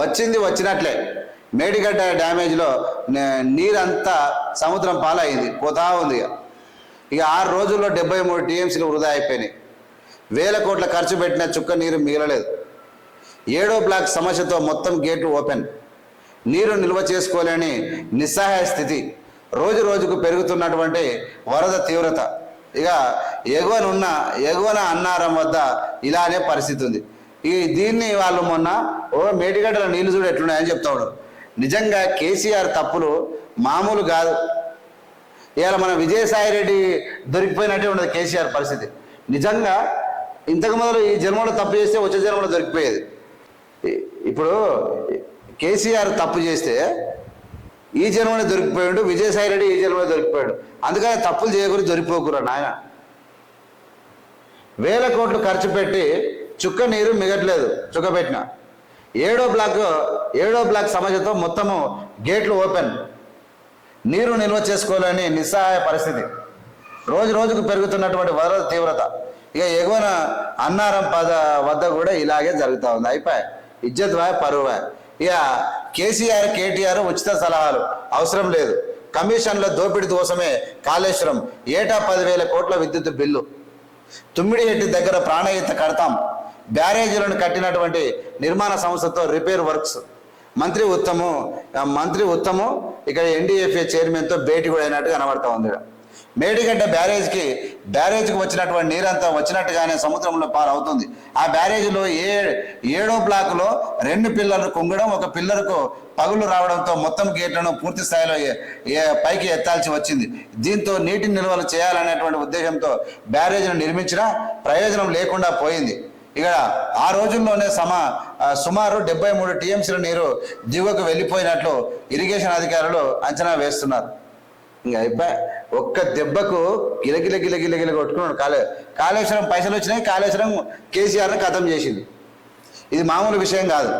వచ్చింది వచ్చినట్లే. మేడిగడ్డ డ్యామేజ్లో నీరంతా సముద్రం పాలైంది పోతా ఉంది. ఇక ఇక ఆరు రోజుల్లో డెబ్బై మూడు టీఎంసీలు వృధా అయిపోయినాయి. వేల కోట్ల ఖర్చు పెట్టిన చుక్క నీరు మిగలలేదు. ఏడో బ్లాక్ సమస్యతో మొత్తం గేట్లు ఓపెన్. నీరు నిల్వ చేసుకోలేని నిస్సహాయ స్థితి. రోజు రోజుకు పెరుగుతున్నటువంటి వరద తీవ్రత. ఇక ఎగువనున్న ఎగువన అన్నారం వద్ద ఇలానే పరిస్థితి ఉంది ఈ దీన్ని వాళ్ళు మొన్న ఓ మేటిగడ్డల నీళ్ళు చూడు ఎట్లున్నాయని చెప్తాడు. నిజంగా కేసీఆర్ తప్పులు మామూలు కాదు. ఇవాళ మన విజయసాయి రెడ్డి దొరికిపోయినట్టే ఉండదు కేసీఆర్ పరిస్థితి. నిజంగా ఇంతకు మొదలు ఈ జన్మలో తప్పు చేస్తే వచ్చే జన్మలో దొరికిపోయేది. ఇప్పుడు కేసీఆర్ తప్పు చేస్తే ఈ జన్మలో దొరికిపోయాడు విజయసాయి రెడ్డి ఈ జన్మలో దొరికిపోయాడు. అందుకని తప్పులు చేయకూడదు దొరికిపోకురా నాయన. వేల కోట్లు ఖర్చు పెట్టి చుక్క నీరు మిగట్లేదు చుక్క పెట్టిన. ఏడో బ్లాక్ ఏడో బ్లాక్ సమస్యతో మొత్తము గేట్లు ఓపెన్. నీరు నిల్వ చేసుకోలేని నిస్సహాయ పరిస్థితి. రోజు రోజుకు పెరుగుతున్నటువంటి వరద తీవ్రత. ఇక ఎగువన అన్నారం పద వద్ద కూడా ఇలాగే జరుగుతూ ఉంది. అయిపోయి ఇజ్జత్ వాయ్. ఇక కేసీఆర్ కేటీఆర్ ఉచిత సలహాలు. అవసరం లేదు. కమిషన్ల దోపిడీ కోసమే కాళేశ్వరం. ఏటా పదివేల కోట్ల విద్యుత్ బిల్లు. తుమ్మిడిహెట్టి దగ్గర ప్రాణహిత కడతాం. బ్యారేజీలను కట్టినటువంటి నిర్మాణ సంస్థతో రిపేర్ వర్క్స్. మంత్రి ఉత్తము మంత్రి ఉత్తము ఇక్కడ ఎన్డీఎఫ్ఏ చైర్మన్తో భేటీ కూడా అయినట్టు కనబడతా ఉంది మేడిగడ్డ బ్యారేజ్కి బ్యారేజ్కి వచ్చినటువంటి నీరంతా వచ్చినట్టుగానే సముద్రంలో పారవుతుంది. ఆ బ్యారేజ్లో ఏ ఏడో బ్లాకులో రెండు పిల్లర్లు కుంగడం ఒక పిల్లర్కు పగులు రావడంతో మొత్తం గేట్లను పూర్తి స్థాయిలో పైకి ఎత్తాల్సి వచ్చింది. దీంతో నీటి నిల్వలు చేయాలనేటువంటి ఉద్దేశంతో బ్యారేజ్ను నిర్మించినా ప్రయోజనం లేకుండా పోయింది. ఇక ఆ రోజుల్లోనే సమ సుమారు డెబ్బై మూడు టీఎంసీల నీరు దిగువకు వెళ్ళిపోయినట్లు ఇరిగేషన్ అధికారులు అంచనా వేస్తున్నారు. ఇంకా అయిపోయి ఒక్క దెబ్బకు గిలగిల గిల గిల కొట్టుకున్నాడు కాళే కాళేశ్వరం పైసలు వచ్చినాయి కాళేశ్వరం కేసీఆర్ని ఖతం చేసింది. ఇది మామూలు విషయం కాదు.